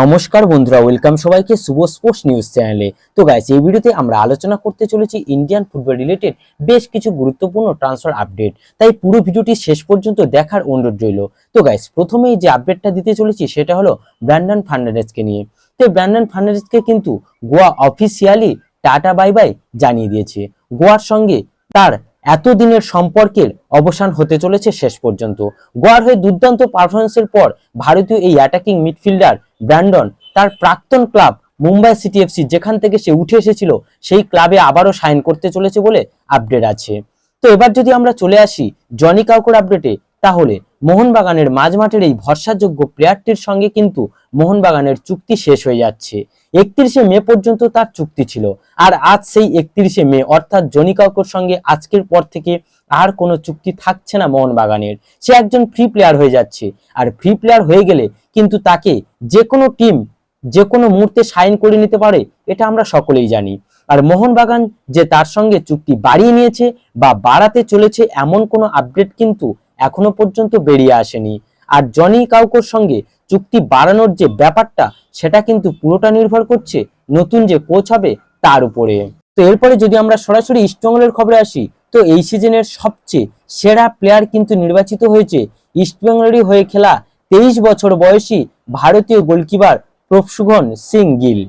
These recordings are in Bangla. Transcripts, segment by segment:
নমস্কার বন্ধুরা ওয়েলকাম সবাইকে শুভ স্পোর্টস নিউজ চ্যানেলে তো গাইস এই ভিডিওতে আমরা আলোচনা করতে চলেছি ইন্ডিয়ান ফুটবল রিলেটেড বেশ কিছু গুরুত্বপূর্ণ ট্রান্সফার আপডেট তাই পুরো ভিডিওটি শেষ পর্যন্ত দেখার অনুরোধ রইল। তো গাইস প্রথমেই যে আপডেটটা দিতে চলেছি সেটা হলো ব্র্যান্ডন ফার্নান্ডেজকে নিয়ে। তো ব্র্যান্ডন ফার্নান্ডেজকে কিন্তু Goa officially tata bye bye জানিয়ে দিয়েছে। গোয়ার সঙ্গে তার এতদিনের সম্পর্কের অবসান হতে চলেছে শেষ পর্যন্ত। গোয়ার হয়ে দুর্দান্ত পারফরমেন্সের পর ভারতীয় এই অ্যাটাকিং মিডফিল্ডার ব্র্যান্ডন তার প্রাক্তন ক্লাব মুম্বাই সিটি এফসি যেখান থেকে সে উঠে এসেছিল, সেই ক্লাবে আবারও সাইন করতে চলেছে বলে আপডেট আছে। তো এবার যদি আমরা চলে আসি জনি কাউকর আপডেটে তাহলে মোহনবাগানের মাঝমাঠের এই ভরসাযোগ্য প্লেয়ারটির সঙ্গে কিন্তু মোহনবাগানের চুক্তি শেষ হয়ে যাচ্ছে। একত্রিশে মে পর্যন্ত তার চুক্তি ছিল। আর আজ সেই একত্রিশে মে অর্থাৎ জনি কাউকর সঙ্গে আজকের পর থেকে আর কোনো চুক্তি থাকছে না মোহনবাগানের। সে একজন ফ্রি প্লেয়ার হয়ে যাচ্ছে। আর ফ্রি প্লেয়ার হয়ে গেলে কিন্তু তাকে যে কোনো টিম যে কোনো মুহূর্তে সাইন করে নিতে পারে, এটা আমরা সকলেই জানি। আর মোহনবাগান যে তার সঙ্গে চুক্তি বাড়িয়ে নিয়েছে বা বাড়াতে চলেছে এমন কোনো আপডেট কিন্তু এখনও পর্যন্ত বেরিয়ে আসেনি। আর জনি কাউকোর সঙ্গে চুক্তি বাড়ানোর যে ব্যাপারটা, সেটা কিন্তু পুরোটা নির্ভর করছে নতুন যে কোচ হবে তার উপরে। তো এরপরে যদি আমরা সরাসরি ইস্টবেঙ্গলের খবরে আসি, তো এই সিজনের সবচেয়ে সেরা প্লেয়ার কিন্তু নির্বাচিত হয়েছে ইস্টবেঙ্গলেরই হয়ে খেলা তেইশ বছর বয়সী ভারতীয় গোলকিপার প্রফসুঘন সিং গিল।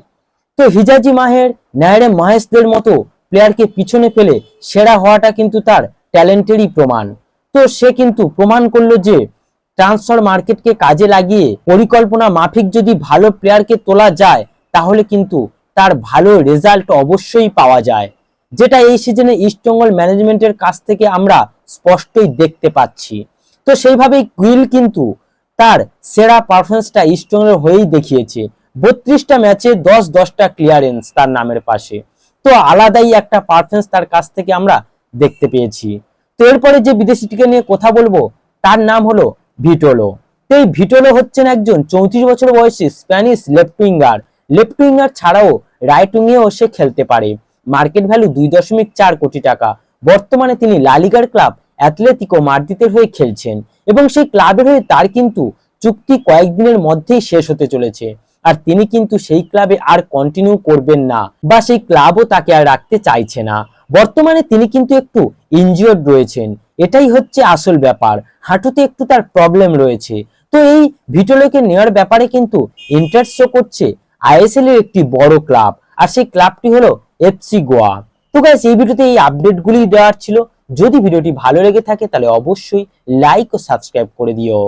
তো হিজাজি মাহের, ন্যায়রে মহেশদের মতো প্লেয়ারকে পিছনে ফেলে সেরা হওয়াটা কিন্তু তার ট্যালেন্টেরই প্রমাণ। তো সে কিন্তু প্রমাণ করল যে ট্রান্সফার মার্কেটকে কাজে লাগিয়ে পরিকল্পনা মাফিক যদি ভালো প্লেয়ারকে তোলা যায়, তাহলে কিন্তু তার ভালো রেজাল্ট অবশ্যই পাওয়া যায়। যেটা এই সিজনে ইস্টবেঙ্গল ম্যানেজমেন্টের কাছ থেকে আমরা স্পষ্টই দেখতে পাচ্ছি। তো সেইভাবেই কুইল কিন্তু তার সেরা পারফরমেন্সটা ইস্টবেঙ্গলের হয়েই দেখিয়েছে। বত্রিশটা ম্যাচে দশ, দশটা ক্লিয়ারেন্স তার নামের পাশে। তো আলাদাই একটা পারফরমেন্স তার কাছ থেকে আমরা দেখতে পেয়েছি। তো এরপরে যে বিদেশিটিকে নিয়ে কথা বলব, তার নাম হলো ভিটোলো। তো এই ভিটোলো হচ্ছেন একজন চৌত্রিশ বছর বয়সী Spanish left winger left winger ছাড়াও রাইট উইংয়েও সে খেলতে পারে। মার্কেট ভ্যালু দুই দশমিক চার কোটি টাকা। বর্তমানে তিনি লালিগার ক্লাব অ্যাথলেটিকো মাদ্রিদের হয়ে খেলছেন এবং সেই ক্লাবের হয়ে তার কিন্তু চুক্তি কয়েকদিনের মধ্যেই শেষ হতে চলেছে। আর তিনি কিন্তু সেই ক্লাবে আর কন্টিনিউ করবেন না বা সেই ক্লাবও তাকে আর রাখতে চাইছে না। বর্তমানে তিনি কিন্তু একটু ইনজিওর্ড রয়েছেন। এটাই হচ্ছে আসল ব্যাপার। হাঁটুতে একটু তার প্রবলেম রয়েছে। তো এই ভিটোলোকে নেওয়ার ব্যাপারে কিন্তু ইন্টারেস্ট শো করছে আইএসএল এর একটি বড় ক্লাব আর সেই ক্লাবটি হলো এফসি গোয়া। তো গাইস এই ভিডিওতে এই আপডেটগুলি দেওয়ার ছিল। যদি ভিডিওটি ভালো লেগে থাকে তাহলে অবশ্যই লাইক ও সাবস্ক্রাইব করে দিও।